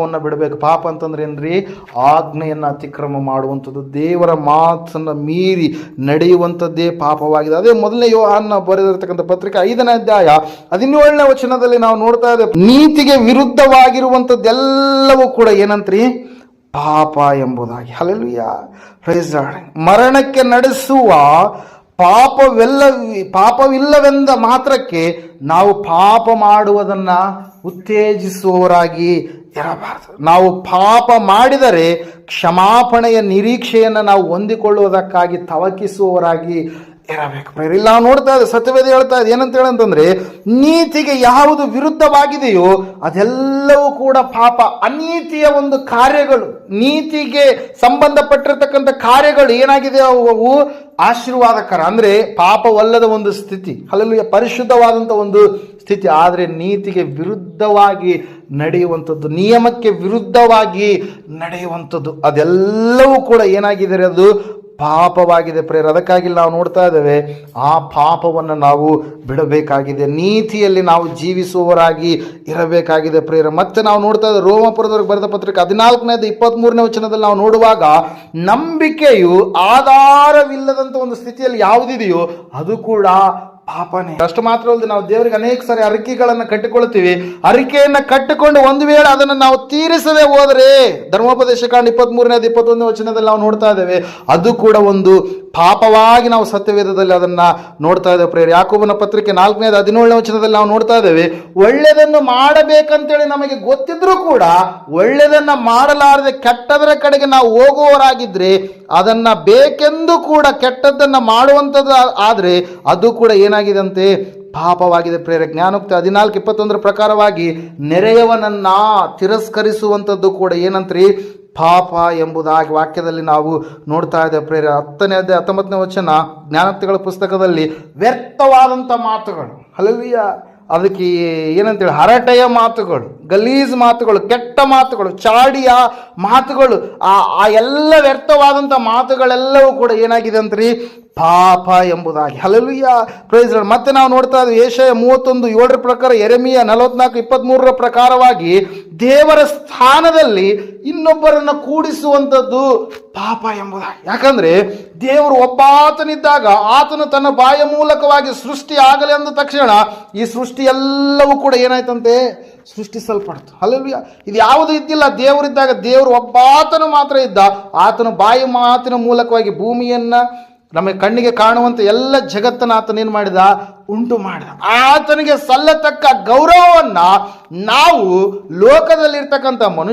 ಪಾಪವನ್ನು ಬಿಡಬೇಕು. ಪಾಪ ಅಂತಂದ್ರೆ ಏನ್ರಿ? ಆಜ್ಞೆಯನ್ನು ಅತಿಕ್ರಮ ಮಾಡುವಂಥದ್ದು. ದೇವರ ಮಾತನ್ನು ಮೀರಿ ನಡೆಯುವಂಥದ್ದೇ ಪಾಪವಾಗಿದೆ. ಅದೇ ಮೊದಲನೇ ಯೋಹಾನ್ನ ಬರೆದಿರತಕ್ಕಂಥ ಪತ್ರಿಕೆ ಐದನೇ ಅಧ್ಯಾಯ ಹದಿನೇಳನೇ ವಚನದಲ್ಲಿ ನಾವು ನೋಡ್ತಾ ಇದ್ದೇವೆ. ನೀತಿಗೆ ವಿರುದ್ಧವಾಗಿರುವಂಥದ್ದೆಲ್ಲವೂ ಕೂಡ ಏನಂತ್ರಿ? ಪಾಪ ಎಂಬುದಾಗಿ. ಅಲ್ಲಿ ಮರಣಕ್ಕೆ ನಡೆಸುವ ಪಾಪವೆಲ್ಲ, ಪಾಪವಿಲ್ಲವೆಂದ ಮಾತ್ರಕ್ಕೆ ನಾವು ಪಾಪ ಮಾಡುವುದನ್ನು ಉತ್ತೇಜಿಸುವವರಾಗಿ ಇರಬಾರದು. ನಾವು ಪಾಪ ಮಾಡಿದರೆ ಕ್ಷಮಾಪಣೆಯ ನಿರೀಕ್ಷೆಯನ್ನು ನಾವು ಹೊಂದಿಕೊಳ್ಳುವುದಕ್ಕಾಗಿ ತವಕಿಸುವವರಾಗಿ ಇರಬೇಕು. ಪ್ರೇರಿ ನಾವು ನೋಡ್ತಾ ಇದ್ದೇವೆ, ಸತ್ಯವೇದ ಹೇಳ್ತಾ ಇದೆ, ಏನಂತ ಹೇಳಂತಂದ್ರೆ ನೀತಿಗೆ ಯಾವುದು ವಿರುದ್ಧವಾಗಿದೆಯೋ ಅದೆಲ್ಲವೂ ಕೂಡ ಪಾಪ. ಅನೀತಿಯ ಒಂದು ಕಾರ್ಯಗಳು, ನೀತಿಗೆ ಸಂಬಂಧಪಟ್ಟಿರ್ತಕ್ಕಂಥ ಕಾರ್ಯಗಳು ಏನಾಗಿದೆ ಅವು ಆಶೀರ್ವಾದಕರ, ಅಂದ್ರೆ ಪಾಪವಲ್ಲದ ಒಂದು ಸ್ಥಿತಿ ಅಲ್ಲಲ್ಲಿ ಪರಿಶುದ್ಧವಾದಂಥ ಒಂದು ಸ್ಥಿತಿ. ಆದರೆ ನೀತಿಗೆ ವಿರುದ್ಧವಾಗಿ ನಡೆಯುವಂಥದ್ದು, ನಿಯಮಕ್ಕೆ ವಿರುದ್ಧವಾಗಿ ನಡೆಯುವಂಥದ್ದು ಅದೆಲ್ಲವೂ ಕೂಡ ಏನಾಗಿದೆ ಅದು ಪಾಪವಾಗಿದೆ ಪ್ರೇರ ಅದಕ್ಕಾಗಿ ನಾವು ನೋಡ್ತಾ ಇದ್ದೇವೆ, ಆ ಪಾಪವನ್ನು ನಾವು ಬಿಡಬೇಕಾಗಿದೆ, ನೀತಿಯಲ್ಲಿ ನಾವು ಜೀವಿಸುವವರಾಗಿ ಇರಬೇಕಾಗಿದೆ ಪ್ರೇರ ಮತ್ತೆ ನಾವು ನೋಡ್ತಾ ಇದ್ದೇವೆ, ರೋಮಪುರದವರೆಗೆ ಬರೆದ ಪತ್ರಿಕೆ ಹದಿನಾಲ್ಕನೇದು ಇಪ್ಪತ್ತ್ಮೂರನೇ ವಚನದಲ್ಲಿ ನಾವು ನೋಡುವಾಗ, ನಂಬಿಕೆಯು ಆಧಾರವಿಲ್ಲದಂಥ ಒಂದು ಸ್ಥಿತಿಯಲ್ಲಿ ಯಾವುದಿದೆಯೋ, ಅದು ಕೂಡ ಪಾಪನೇ. ಅಷ್ಟು ಮಾತ್ರ ಅಲ್ಲದೆ ನಾವು ದೇವರಿಗೆ ಅನೇಕ ಸಾರಿ ಅರಿಕೆಗಳನ್ನು ಕಟ್ಟಿಕೊಳ್ತೀವಿ ಅರಿಕೆಯನ್ನು ಕಟ್ಟಿಕೊಂಡು ಒಂದು ವೇಳೆ ಅದನ್ನು ನಾವು ತೀರಿಸದೆ ಹೋದರೆ, ಧರ್ಮೋಪದೇಶ ಕಾಂಡ ಇಪ್ಪತ್ತ್ ಮೂರನೇದು ಇಪ್ಪತ್ತೊಂದನೇ ವಚನದಲ್ಲಿ ನಾವು ನೋಡ್ತಾ ಇದ್ದೇವೆ, ಅದು ಕೂಡ ಒಂದು ಪಾಪವಾಗಿ ನಾವು ಸತ್ಯವೇದದಲ್ಲಿ ಅದನ್ನು ನೋಡ್ತಾ ಇದ್ದೇವೆ ಪ್ರೇರ ಯಾಕೋಬನ ಪತ್ರಿಕೆ ನಾಲ್ಕನೇದು ಹದಿನೇಳನೇ ವಚನದಲ್ಲಿ ನಾವು ನೋಡ್ತಾ ಇದ್ದೇವೆ, ಒಳ್ಳೆಯದನ್ನು ಮಾಡಬೇಕಂತೇಳಿ ನಮಗೆ ಗೊತ್ತಿದ್ರೂ ಕೂಡ ಒಳ್ಳೆಯದನ್ನು ಮಾಡಲಾರದೆ ಕೆಟ್ಟದರ ಕಡೆಗೆ ನಾವು ಹೋಗುವವರಾಗಿದ್ರೆ ಅದನ್ನ ಬೇಕೆಂದು ಕೂಡ ಕೆಟ್ಟದ್ದನ್ನು ಮಾಡುವಂಥದ್ದು ಆದರೆ ಅದು ಕೂಡ ಏನಾಗಿದಂತೆ ಪಾಪವಾಗಿದೆ ಪ್ರೇರ ಜ್ಞಾನೋಕ್ತಿ ಹದಿನಾಲ್ಕು ಇಪ್ಪತ್ತೊಂದರ ಪ್ರಕಾರವಾಗಿ ನೆರೆಯವನನ್ನ ತಿರಸ್ಕರಿಸುವಂಥದ್ದು ಕೂಡ ಏನಂತ್ರಿ? ಪಾಪ ಎಂಬುದಾಗಿ ವಾಕ್ಯದಲ್ಲಿ ನಾವು ನೋಡ್ತಾ ಇದ್ದೇವೆ ಪ್ರೇರ ಹತ್ತನೇ ಅದೇ ಹತ್ತೊಂಬತ್ತನೇ ವಚನ, ಜ್ಞಾನತೆಗಳ ಪುಸ್ತಕದಲ್ಲಿ ವ್ಯರ್ಥವಾದಂಥ ಮಾತುಗಳು. ಹಲವಿಯ ಅದಕ್ಕೆ ಏನಂತೇಳಿ ಹರಟೆಯ ಮಾತುಗಳು. ಗಲೀಜ್ ಮಾತುಗಳು, ಕೆಟ್ಟ ಮಾತುಗಳು, ಚಾಡಿಯ ಮಾತುಗಳು, ಆ ಆ ಎಲ್ಲ ವ್ಯರ್ಥವಾದಂಥ ಮಾತುಗಳೆಲ್ಲವೂ ಕೂಡ ಏನಾಗಿದೆ ಅಂತ್ರಿ? ಪಾಪ ಎಂಬುದಾಗಿ. ಹಲಲುಯ್ಯ ಪ್ರೈಸ್ ಮತ್ತೆ ನಾವು ನೋಡ್ತಾ ಇದ್ದೀವಿ ಏಷಯ ಮೂವತ್ತೊಂದು ಏಳರ ಪ್ರಕಾರ ಎರೆಮಿಯ ನಲವತ್ನಾಲ್ಕು ಇಪ್ಪತ್ತ್ಮೂರರ ಪ್ರಕಾರವಾಗಿ ದೇವರ ಸ್ಥಾನದಲ್ಲಿ ಇನ್ನೊಬ್ಬರನ್ನು ಕೂಡಿಸುವಂಥದ್ದು ಪಾಪ ಎಂಬುದಾಗಿ. ಯಾಕಂದರೆ ದೇವರು ಒಬ್ಬಾತನಿದ್ದಾಗ ಆತನು ತನ್ನ ಬಾಯ ಮೂಲಕವಾಗಿ ಸೃಷ್ಟಿ ಆಗಲಿ ಅಂದ ತಕ್ಷಣ ಈ ಸೃಷ್ಟಿ ಎಲ್ಲವೂ ಕೂಡ ಏನಾಯ್ತಂತೆ? ಸೃಷ್ಟಿಸಲ್ಪಡ್ತು. ಅಲ್ಲೆಲ್ಲ ಇದು ಯಾವುದು ಇದ್ದಿಲ್ಲ. ದೇವರಿದ್ದಾಗ ದೇವರು ಒಬ್ಬಾತನು ಮಾತ್ರ ಇದ್ದ. ಆತನು ಬಾಯಿ ಮಾತಿನ ಮೂಲಕವಾಗಿ ಭೂಮಿಯನ್ನು ನಮಗೆ ಕಣ್ಣಿಗೆ ಕಾಣುವಂಥ ಎಲ್ಲ ಜಗತ್ತನ್ನು ಆತನೇನು ಮಾಡಿದ? ಉಂಟು ಮಾಡಿದ. ಆತನಿಗೆ ಸಲ್ಲತಕ್ಕ ಗೌರವವನ್ನು ನಾವು ಲೋಕದಲ್ಲಿರ್ತಕ್ಕಂಥ ಮನುಷ್ಯ